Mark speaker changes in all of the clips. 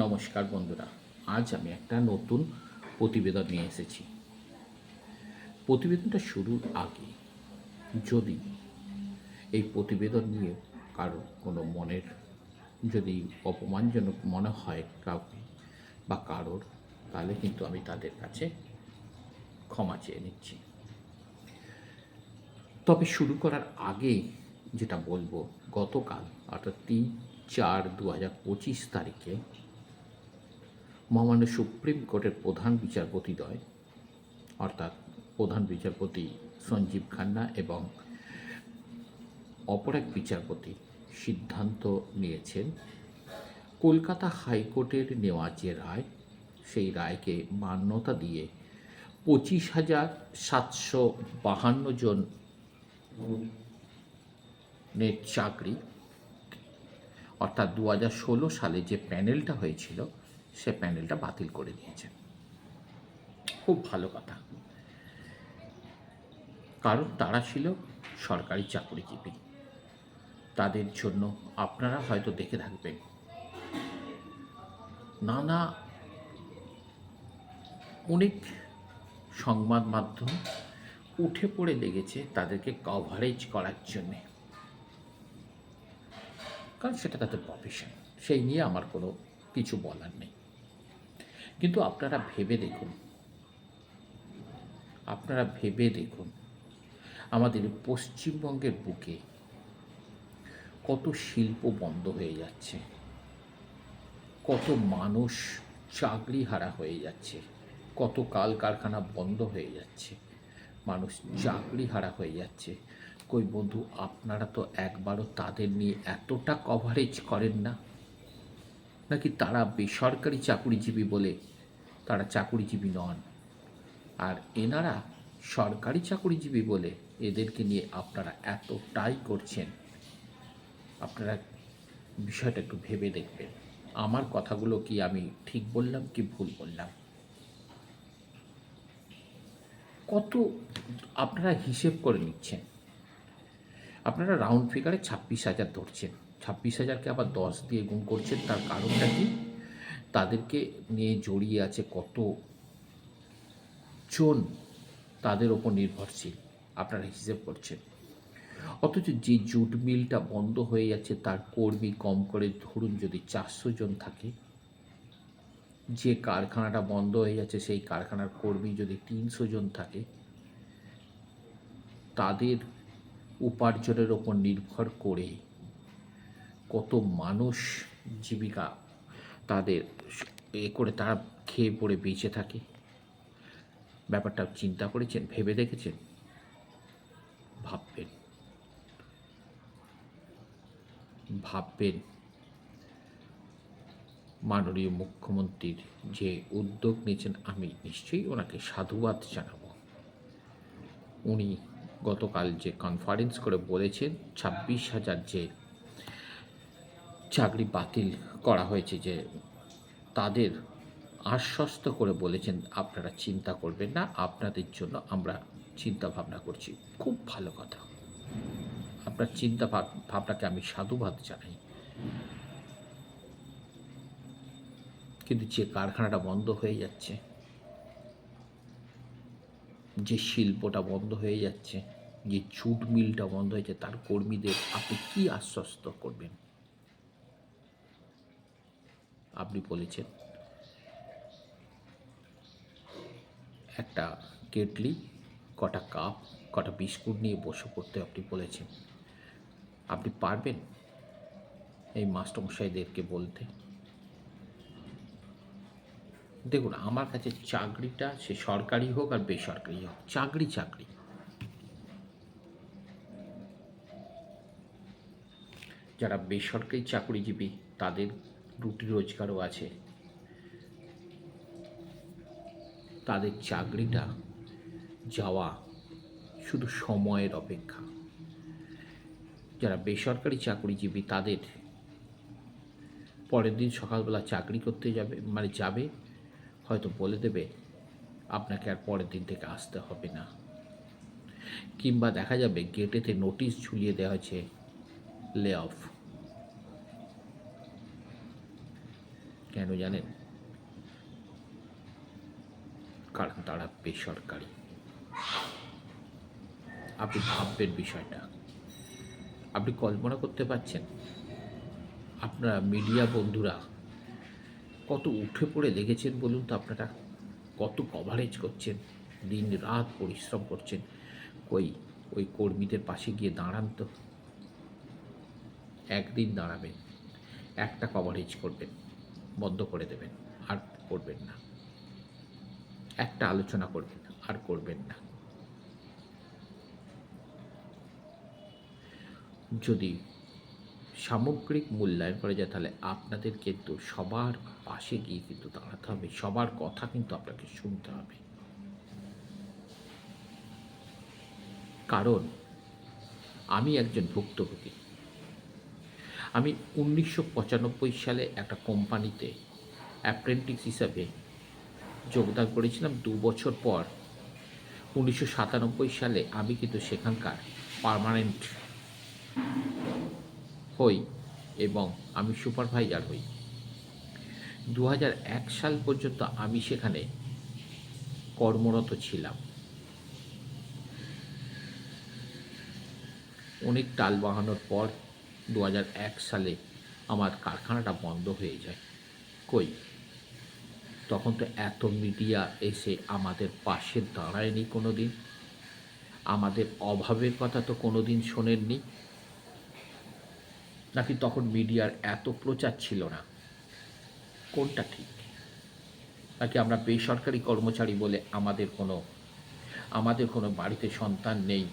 Speaker 1: নমস্কার বন্ধুরা, আজ আমি একটা নতুন প্রতিবেদন নিয়ে এসেছি। প্রতিবেদনটা শুরুর আগে যদি এই প্রতিবেদন নিয়ে কারও কোনো মনের, যদি অপমানজনক মনে হয় কাউকে বা কারোর, তাহলে কিন্তু আমি তাদের কাছে ক্ষমা চেয়ে নিচ্ছি। তবে শুরু করার আগে যেটা বলব, গতকাল অর্থাৎ তিন চার দু হাজার পঁচিশ তারিখে মহামান্য সুপ্রিম কোর্টের প্রধান বিচারপতি বিচারপতিদ্বয় অর্থাৎ প্রধান বিচারপতি সঞ্জীব খান্না এবং অপর এক বিচারপতি সিদ্ধান্ত নিয়েছেন, কলকাতা হাইকোর্টের নেওয়া যে রায়, সেই রায়কে মান্যতা দিয়ে পঁচিশ হাজার সাতশো বাহান্ন জন নেট চাকরি, অর্থাৎ দু হাজার ষোলো সালে যে প্যানেলটা হয়েছিল সে প্যানেলটা বাতিল করে দিয়েছেন খুব ভালো কথা। কারণ তারা ছিল সরকারি চাকরিজীবী। তাদের জন্য আপনারা হয়তো দেখে থাকবেন। নানা অনেক সংবাদ মাধ্যম উঠে পড়ে লেগেছে তাদেরকে কভারেজ করার জন্যে। কারণ সেটা তাদের প্রফেশন সেই নিয়ে আমার কোনো কিছু বলার নেই। কিন্তু আপনারা ভেবে দেখুন। আপনারা ভেবে দেখুন আমাদের পশ্চিমবঙ্গের বুকে কত শিল্প বন্ধ হয়ে যাচ্ছে। কত মানুষ চাকরি হারা হয়ে যাচ্ছে। কত কলকারখানা বন্ধ হয়ে যাচ্ছে। মানুষ চাকরি হারা হয়ে যাচ্ছে। কই বন্ধু, আপনারা তো একবারও তাদের নিয়ে এতটা কভারেজ করেন না। নাকি তারা বেসরকারি চাকুরিজীবী বলে তারা চাকুরিজীবী নন? আর এনারা সরকারি চাকুরিজীবী বলে এদেরকে নিয়ে আপনারা এতটাই করছেন। আপনারা বিষয়টা একটু ভেবে দেখবেন। আমার কথাগুলো কি আমি ঠিক বললাম কি ভুল বললাম? কত আপনারা হিসেব করে নিচ্ছেন। আপনারা রাউন্ড ফিগারে ছাব্বিশ হাজার ধরছেন। ছাব্বিশ হাজারকে আবার দশ দিয়ে গুণ করছেন তার কারণটা কি? তাদেরকে নিয়ে জড়িয়ে আছে কত জন তাদের ওপর নির্ভরশীল? আপনারা হিসেব করছেন। অথচ যে জুট মিলটা বন্ধ হয়ে যাচ্ছে, তার কর্মী কম করে ধরুন যদি চারশো জন থাকে, যে কারখানাটা বন্ধ হয়ে যাচ্ছে, সেই কারখানার কর্মী যদি তিনশো জন থাকে, তাদের উপার্জনের ওপর নির্ভর করে কত মানুষ জীবিকা তাদের এ করে তারা খেয়ে পড়ে বেঁচে থাকে। ব্যাপারটা চিন্তা করেছেন, ভেবে দেখেছেন? ভাববেন। ভাববেন। মাননীয় মুখ্যমন্ত্রীর যে উদ্যোগ নিয়েছেন, আমি নিশ্চয়ই ওনাকে সাধুবাদ জানাব। উনি গতকাল যে কনফারেন্স করে বলেছেন, ছাব্বিশ হাজার যে চাকরি বাতিল করা হয়েছে যে তাদের আশ্বস্ত করে বলেছেন, আপনারা চিন্তা করবেন না, আপনাদের জন্য আমরা চিন্তা ভাবনা করছি। খুব ভালো কথা। আপনার চিন্তা ভাবনাকে আমি সাধুবাদ জানাই। কিন্তু যে কারখানাটা বন্ধ হয়ে যাচ্ছে, যে শিল্পটা বন্ধ হয়ে যাচ্ছে, যে জুট মিলটা বন্ধ হয়েছে, তার কর্মীদের আপনি কি আশ্বস্ত করবেন? আপনি বলেছেন। একটা কেটলি, কটা কাপ, কটা বিস্কুট নিয়ে বসে পড়তে আপনি বলেছেন। আপনি পারবেন এই মাস্টারমশাইদেরকে বলতে? দেখুন, আমার কাছে চাকরিটা, সে সরকারি হোক আর বেসরকারি হোক, চাকরি চাকরি। যারা বেসরকারি চাকরিজীবী, তাদের রুটি রোজগারও আছে। তাদের চাকরিটা যাওয়া শুধু সময়ের অপেক্ষা। যারা বেসরকারি চাকরিজীবী, তাদের পরের দিন সকালবেলা চাকরি করতে যাবে মানে যাবে, হয়তো বলে দেবে, আপনাকে আর পরের দিন থেকে আসতে হবে না। কিংবা দেখা যাবে, গেটেতে নোটিশ ঝুলিয়ে দেওয়া হয়েছে লে অফ কেন জানেন? কারণ তারা বেসরকারি। আপনি ভাববেন বিষয়টা। আপনি কল্পনা করতে পারছেন? আপনারা মিডিয়া বন্ধুরা কত উঠে পড়ে লেগেছেন বলুন তো আপনারা? কত কভারেজ করছেন? দিন রাত পরিশ্রম করছেন। কই, ওই কর্মীদের পাশে গিয়ে দাঁড়ান তো। একদিন দাঁড়াবেন। একটা কভারেজ করবেন। বন্ধ করে দেবেন, আর করবেন না। একটা আলোচনা করবেন, আর করবেন না। যদি সামগ্রিক মূল্যায়ন করা যায়, তাহলে আপনাদের কিন্তু সবার পাশে গিয়ে কিন্তু দাঁড়াতে হবে, সবার কথা কিন্তু আপনাকে শুনতে হবে। কারণ আমি একজন ভুক্তভোগী। আমি উনিশশো পঁচানব্বই সালে একটা কোম্পানিতে অ্যাপ্রেন্টিস হিসাবে যোগদান করেছিলাম দু বছর পর। উনিশশো সাতানব্বই সালে আমি কিন্তু সেখানকার পার্মানেন্ট হই এবং আমি সুপারভাইজার হই। দু সাল পর্যন্ত আমি সেখানে কর্মরত ছিলাম। অনেক টাল বাহানোর পর দু সালে আমার কারখানাটা বন্ধ হয়ে যায়। কই? তখন তো এত মিডিয়া এসে আমাদের পাশে দাঁড়ায়নি কোনো দিন আমাদের অভাবের কথা তো কোনো দিন শোনেননি। নাকি তখন মিডিয়ার এত প্রচার ছিল না? কোনটা ঠিক? নাকি আমরা বেসরকারি কর্মচারী বলে আমাদের কোনো আমাদের কোনো বাড়িতে সন্তান নেই?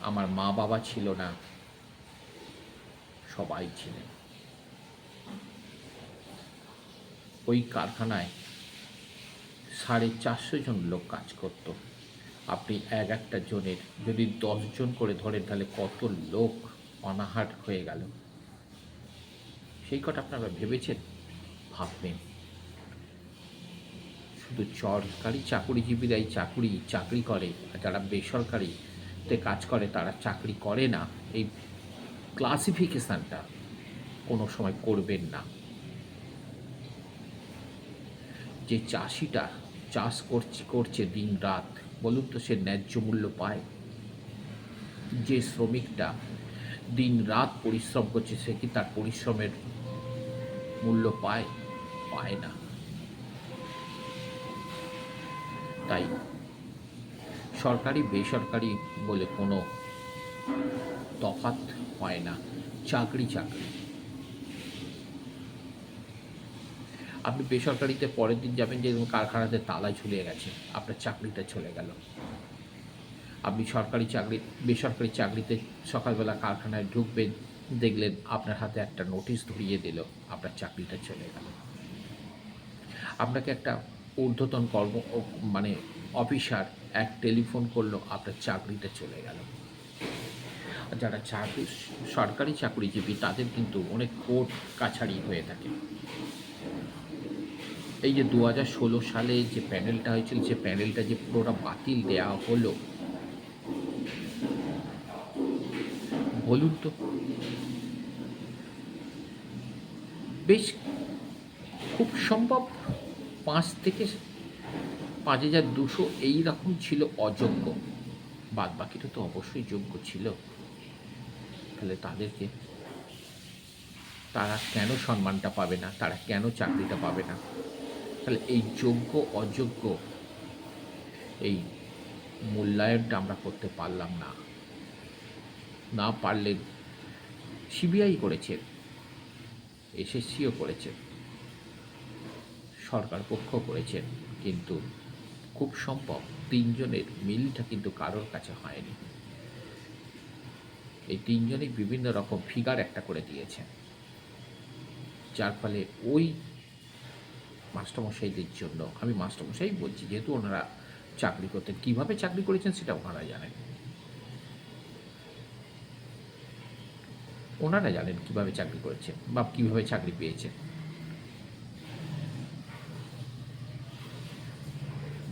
Speaker 1: আমার মা বাবা ছিল না। সবাই ছিলেন ওই কারখানায় সাড়ে চারশো জন লোক কাজ করত। আপনি এক একটা জনের, যদি দশজন করে ধরেন, তাহলে কত লোক অনাহার হয়ে গেল। সেই কথা আপনারা ভেবেছেন? ভাববেন। শুধু সরকারি চাকুরিজীবীরাই চাকুরি, চাকরি করে, আর যারা বেসরকারিতে কাজ করে, তারা চাকরি করে না। এই ক্লাসিফিকেশানটা কোনো সময় করবেন না। যে চাষিটা চাষ করছে করছে দিন রাত বলুন তো সে ন্যায্য মূল্য পায়। যে শ্রমিকটা দিন রাত পরিশ্রম করছে, সে কি তার পরিশ্রমের মূল্য পায়? পায় না। তাই সরকারি, বেসরকারি বলে কোনো তফাত হয় না, চাকরি চাকরি। আপনি বেসরকারিতে পরের দিন যাবেন যে কারখানাতে তালা ঝুলিয়ে গেছে, আপনার চাকরিটা চলে গেল। আপনি সরকারি চাকরি, বেসরকারি চাকরিতে সকালবেলা কারখানায় ঢুকবেন, দেখলেন আপনার হাতে একটা নোটিশ ধরিয়ে দিল, আপনার চাকরিটা চলে গেল। আপনাকে একটা ঊর্ধ্বতন কর্ম মানে অফিসার এক টেলিফোন করল, আপনার চাকরিটা চলে গেল। যারা চাকরি সরকারি চাকরিজীবী, তাদের কিন্তু অনেক কোর্ট কাছারি হয়ে থাকে। এই যে দু সালে যে প্যানেলটা হয়েছিল যে প্যানেলটা যে পুরোটা বাতিল দেওয়া হলো, বলুন তো। বেশ খুব সম্ভব, পাঁচ থেকে পাঁচ হাজার দুশো এইরকম ছিল অযোগ্য। বাদ বাকিটা তো অবশ্যই যোগ্য ছিল। তাহলে তাদেরকে তারা কেন সম্মানটা পাবে না? তারা কেন চাকরিটা পাবে না? তাহলে এই যোগ্য, অযোগ্য এই মূল্যায়নটা আমরা করতে পারলাম না। না পারলে সিবিআই করেছেন এসএসসিও করেছেন সরকার পক্ষ করেছেন কিন্তু খুব সম্ভব তিনজনের মিলটা কিন্তু কারোর কাছে হয়নি। এই তিনজনই বিভিন্ন রকম ফিগার একটা করে দিয়েছেন যার ফলে ওই মাস্টারমশাইদের জন্য, আমি মাস্টারমশাই বলছি, যেহেতু ওনারা চাকরি করতেন, কীভাবে চাকরি করেছেন সেটা ওনারা জানেন। ওনারা জানেন কীভাবে চাকরি করেছেন বা কীভাবে চাকরি পেয়েছেন।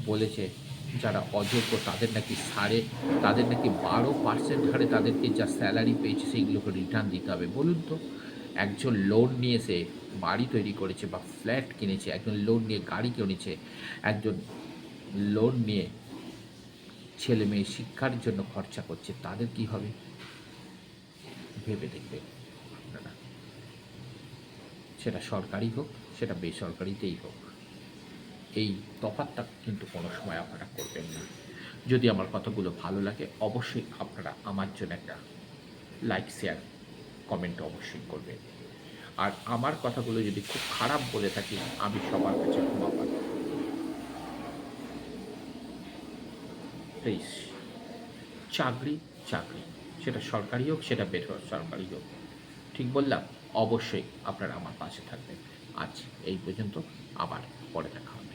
Speaker 1: বলেছে যারা অযোগ্য, তাদের নাকি সাড়ে, তাদের নাকি বারো পার্সেন্ট হারে তাদেরকে যা স্যালারি পেয়েছে সেইগুলোকে রিটার্ন দিতে হবে। বলুন তো, একজন লোন নিয়ে সে বাড়ি তৈরি করেছে বা ফ্ল্যাট কিনেছে, একজন লোন নিয়ে গাড়ি কিনেছে, একজন লোন নিয়ে ছেলে মেয়ে শিক্ষার জন্য খরচা করছে, তাদের কি হবে? ভেবে দেখবে সেটা সরকারি হোক, সেটা বেসরকারিতেই হোক। এই তফাৎটা কিন্তু কোনো সময় আপনারা করবেন না। যদি আমার কথাগুলো ভালো লাগে, অবশ্যই আপনারা আমার জন্য একটা লাইক শেয়ার কমেন্ট অবশ্যই করবেন। আর আমার কথাগুলো যদি খুব খারাপ বলে থাকি, আমি সবার কাছে ক্ষমা পাই। প্লিজ চাকরি চাকরি। সেটা সরকারি হোক, সেটা বেসরকারি হোক। ঠিক বললাম? অবশ্যই আপনারা আমার পাশে থাকবেন। আজ এই পর্যন্ত, আবার পরে দেখা হবে।